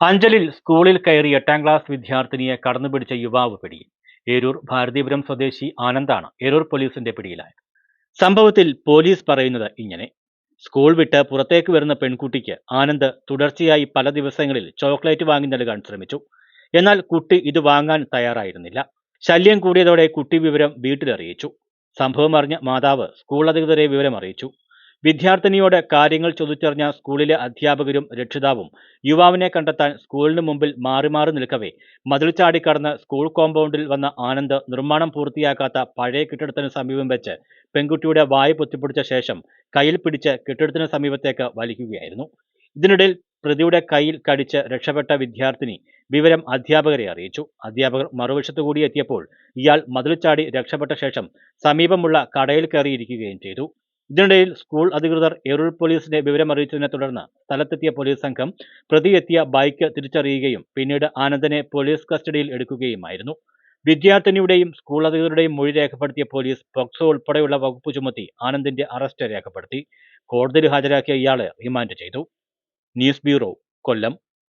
അഞ്ചലിൽ സ്കൂളിൽ കയറി എട്ടാം ക്ലാസ് വിദ്യാർത്ഥിനിയെ കടന്നുപിടിച്ച യുവാവ് പിടിയിൽ. ഏരൂർ ഭാരതീപുരം സ്വദേശി ആനന്ദാണ് ഏരൂർ പോലീസിന്റെ പിടിയിലായത്. സംഭവത്തിൽ പോലീസ് പറയുന്നത് ഇങ്ങനെ. സ്കൂൾ വിട്ട് പുറത്തേക്ക് വരുന്ന പെൺകുട്ടിക്ക് ആനന്ദ് തുടർച്ചയായി പല ദിവസങ്ങളിൽ ചോക്ലേറ്റ് വാങ്ങി നൽകാൻ ശ്രമിച്ചു. എന്നാൽ കുട്ടി ഇത് വാങ്ങാൻ തയ്യാറായിരുന്നില്ല. ശല്യം കൂടിയതോടെ കുട്ടി വിവരം വീട്ടിലറിയിച്ചു സംഭവം അറിഞ്ഞ മാതാവ് സ്കൂൾ അധികൃതരെ വിവരം അറിയിച്ചു. വിദ്യാർത്ഥിനിയോട് കാര്യങ്ങൾ ചോദിച്ചറിഞ്ഞ സ്കൂളിലെ അധ്യാപകരും രക്ഷിതാവും യുവാവിനെ കണ്ടെത്താൻ സ്കൂളിന് മുമ്പിൽ മാറി മാറി നിൽക്കവേ. മതിൽ ചാടിക്കടന്ന് സ്കൂൾ കോമ്പൗണ്ടിൽ വന്ന ആനന്ദ് നിർമ്മാണം പൂർത്തിയാക്കാത്ത പഴയ കെട്ടിടത്തിന് സമീപം വെച്ച് പെൺകുട്ടിയുടെ വായ പൊത്തിപ്പിടിച്ച ശേഷം കയ്യിൽ പിടിച്ച് കെട്ടിടത്തിന് സമീപത്തേക്ക് വലിക്കുകയായിരുന്നു. ഇതിനിടയിൽ പ്രതിയുടെ കയ്യിൽ കടിച്ച് രക്ഷപ്പെട്ട വിദ്യാർത്ഥിനി വിവരം അധ്യാപകരെ അറിയിച്ചു. അധ്യാപകർ മറുവശത്തു കൂടി എത്തിയപ്പോൾ ഇയാൾ മതിൽ ചാടി രക്ഷപ്പെട്ട ശേഷം സമീപമുള്ള കടയിൽ കയറിയിരിക്കുകയും ചെയ്തു. ഇതിനിടയിൽ സ്കൂൾ അധികൃതർ എറൂർ പോലീസിനെ വിവരമറിയിച്ചതിനെ തുടർന്ന് സ്ഥലത്തെത്തിയ പോലീസ് സംഘം പ്രതിയെത്തിയ ബൈക്ക് തിരിച്ചറിയുകയും പിന്നീട് ആനന്ദനെ പോലീസ് കസ്റ്റഡിയിൽ എടുക്കുകയുമായിരുന്നു. വിദ്യാർത്ഥിനിയുടെയും സ്കൂൾ അധികൃതരുടെയും മൊഴി രേഖപ്പെടുത്തിയ പോലീസ് പോക്സോ ഉൾപ്പെടെയുള്ള വകുപ്പ് ചുമത്തി ആനന്ദിന്റെ അറസ്റ്റ് രേഖപ്പെടുത്തി. കോടതിയിൽ ഹാജരാക്കിയ ഇയാളെ റിമാൻഡ് ചെയ്തു. News bureau Kollam.